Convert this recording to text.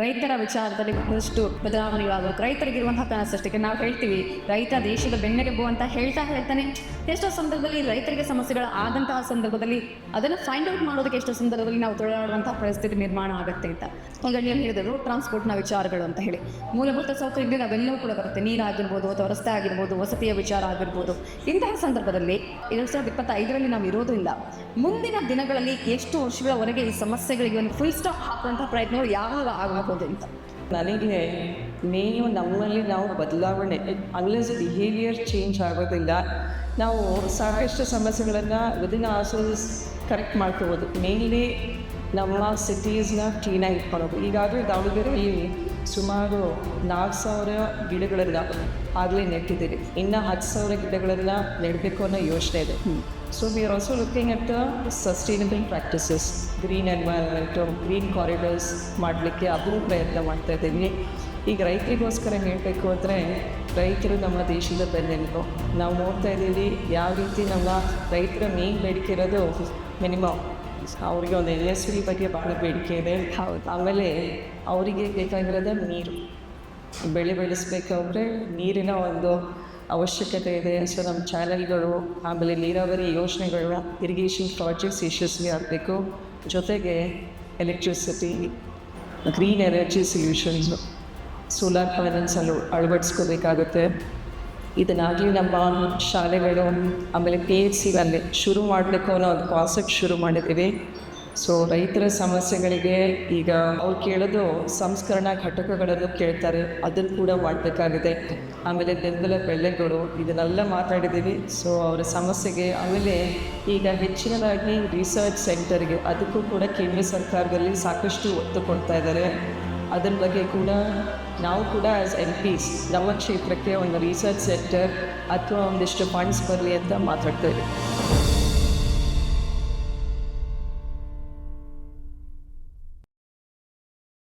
ರೈತರ ವಿಚಾರದಲ್ಲಿ ಬಹಳಷ್ಟು ಬದಲಾವಣೆಗಳಾಗಬೇಕು ರೈತರಿಗಿರುವಂತಹ ಕನಸಷ್ಟಕ್ಕೆ ನಾವು ಹೇಳ್ತೀವಿ, ರೈತ ದೇಶದ ಬೆನ್ನೆಲುಬು ಅಂತ ಹೇಳ್ತಾ ಹೇಳ್ತಾನೆ. ಎಷ್ಟೋ ಸಂದರ್ಭದಲ್ಲಿ ರೈತರಿಗೆ ಸಮಸ್ಯೆಗಳು ಆದಂತಹ ಸಂದರ್ಭದಲ್ಲಿ ಅದನ್ನು ಫೈಂಡ್ ಔಟ್ ಮಾಡೋದಕ್ಕೆ ಎಷ್ಟೋ ಸಂದರ್ಭದಲ್ಲಿ ನಾವು ತೊಡಾಡುವಂತಹ ಪರಿಸ್ಥಿತಿ ನಿರ್ಮಾಣ ಆಗುತ್ತೆ ಅಂತ. ಈಗ ನೀವು ಹೇಳಿದ್ರು ಟ್ರಾನ್ಸ್ಪೋರ್ಟ್ನ ವಿಚಾರಗಳು ಅಂತ ಹೇಳಿ. ಮೂಲಭೂತ ಸೌಕರ್ಯ ಅವೆಲ್ಲವೂ ಕೂಡ ಬರುತ್ತೆ. ನೀರಾಗಿರ್ಬೋದು ಅಥವಾ ರಸ್ತೆ ಆಗಿರ್ಬೋದು, ವಸತಿಯ ವಿಚಾರ ಆಗಿರ್ಬೋದು. ಇಂತಹ ಸಂದರ್ಭದಲ್ಲಿ ಎರಡು ಸಾವಿರದ ಇಪ್ಪತ್ತೈದರಲ್ಲಿ ನಾವು ಇರೋದ್ರಿಂದ ಮುಂದಿನ ದಿನಗಳಲ್ಲಿ ಎಷ್ಟು ವರ್ಷಗಳವರೆಗೆ ಈ ಸಮಸ್ಯೆಗಳಿಗೆ ಒಂದು ಫುಲ್ ಸ್ಟಾಪ್ ಹಾಕುವಂತಹ ಪ್ರಯತ್ನಗಳು ಯಾವಾಗ ಆಗಬಹುದು ಅಂತ ನನಗೆ ಮೇಯ್ನು ನಮ್ಮಲ್ಲಿ ನಾವು ಬದಲಾವಣೆ ಅನ್ಲೆಸ್ ಬಿಹೇವಿಯರ್ ಚೇಂಜ್ ಆಗೋದಿಲ್ಲ. ನಾವು ಸಾಕಷ್ಟು ಸಮಸ್ಯೆಗಳನ್ನು ವಿದಿನ್ ಆಸೋಸ್ ಕರೆಕ್ಟ್ ಮಾಡ್ಕೋಬೋದು. ಮೇನ್ಲಿ ನಮ್ಮ ಸಿಟೀಸ್ನ ಕ್ಲೀನಾಗಿ ಇಟ್ಕೊಳ್ಳೋದು ಈಗಾಗಲೇ ದಾವಣಗೆರೆಯಲ್ಲಿ ಸುಮಾರು ನಾಲ್ಕು ಸಾವಿರ ಗಿಡಗಳನ್ನು ಆಗಲೇ ನೆಟ್ಟಿದ್ದೀರಿ. ಇನ್ನು ಹತ್ತು ಸಾವಿರ ಗಿಡಗಳನ್ನು ನೆಡಬೇಕು ಅನ್ನೋ ಯೋಚನೆ ಇದೆ. So we are also looking at the sustainable practices green environment green corridors ಮಾಡಲಿಕ್ಕೆ ಅದನ್ನು ಪ್ರಯತ್ನ ಮಾಡ್ತಾ ಇದ್ದೀವಿ. ಈಗ ರೈತರಿಗೋಸ್ಕರ ಹೇಳಬೇಕು ಅಂದರೆ ರೈತರು ನಮ್ಮ ದೇಶದ ಬೆನ್ನೆಲುಬು. ನಾವು ನೋಡ್ತಾ ಇದ್ದೀವಿ ಯಾವ ರೀತಿ ನಮ್ಮ ರೈತರ ಮೇನ್ ಬೇಡಿಕೆ ಇರೋದು ಮಿನಿಮಮ್. ಅವರಿಗೆ ಒಂದು ಎನ್ ಎಸ್ ಪಿ ಬಗ್ಗೆ ಭಾಳ ಬೇಡಿಕೆ ಇದೆ. ಹೌದು. ಆಮೇಲೆ ಅವರಿಗೆ ಬೇಕಾಗಿರೋದು ನೀರು. ಬೆಳೆ ಬೆಳೆಸಬೇಕಾದ್ರೆ ನೀರಿನ ಒಂದು ಅವಶ್ಯಕತೆ ಇದೆ. ಸೊ ನಮ್ಮ ಚಾನೆಲ್ಗಳು ಆಮೇಲೆ ನೀರಾವರಿ ಯೋಜನೆಗಳು ಇರಿಗೇಷನ್ ಪ್ರಾಜೆಕ್ಟ್ಸ್ ಯಶಸ್ವಿ ಆಗಬೇಕು. ಜೊತೆಗೆ electricity green energy solutions solar ಪ್ಯಾನಲ್ಸಲ್ಲೂ ಅಳವಡಿಸ್ಕೋಬೇಕಾಗುತ್ತೆ. ಇದನ್ನಾಗಲಿ ನಮ್ಮ ಶಾಲೆಗಳು ಆಮೇಲೆ ಪಿ ಎಚ್ ಸಿಗಳಲ್ಲಿ ಶುರು ಮಾಡಬೇಕು ಅನ್ನೋ ಒಂದು ಕಾನ್ಸೆಪ್ಟ್ ಶುರು ಮಾಡಿದ್ದೀವಿ. ಸೊ ರೈತರ ಸಮಸ್ಯೆಗಳಿಗೆ ಈಗ ಅವ್ರು ಕೇಳೋದು ಸಂಸ್ಕರಣಾ ಘಟಕಗಳನ್ನು ಕೇಳ್ತಾರೆ. ಅದನ್ನು ಕೂಡ ಮಾಡಬೇಕಾಗಿದೆ. ಆಮೇಲೆ ಬೆಂಬಲ ಬೆಳೆಗಳು ಇದನ್ನೆಲ್ಲ ಮಾತಾಡಿದ್ದೀವಿ. ಸೊ ಅವರ ಸಮಸ್ಯೆಗೆ ಆಮೇಲೆ ಈಗ ಹೆಚ್ಚಿನದಾಗಿ ರಿಸರ್ಚ್ ಸೆಂಟರ್ಗೆ ಅದಕ್ಕೂ ಕೂಡ ಕೇಂದ್ರ ಸರ್ಕಾರದಲ್ಲಿ ಸಾಕಷ್ಟು ಒತ್ತು ಕೊಡ್ತಾ ಇದ್ದಾರೆ. ಅದರ ಬಗ್ಗೆ ಕೂಡ ನಾವು ಕೂಡ ಆ್ಯಸ್ ಎಂ ಪಿಸ್ ನಮ್ಮ ಕ್ಷೇತ್ರಕ್ಕೆ ಒಂದು ರಿಸರ್ಚ್ ಸೆಂಟರ್ ಅಥವಾ ಒಂದಿಷ್ಟು ಫಂಡ್ಸ್ ಬರಲಿ ಅಂತ ಮಾತಾಡ್ತಾ ಇದ್ದೀವಿ.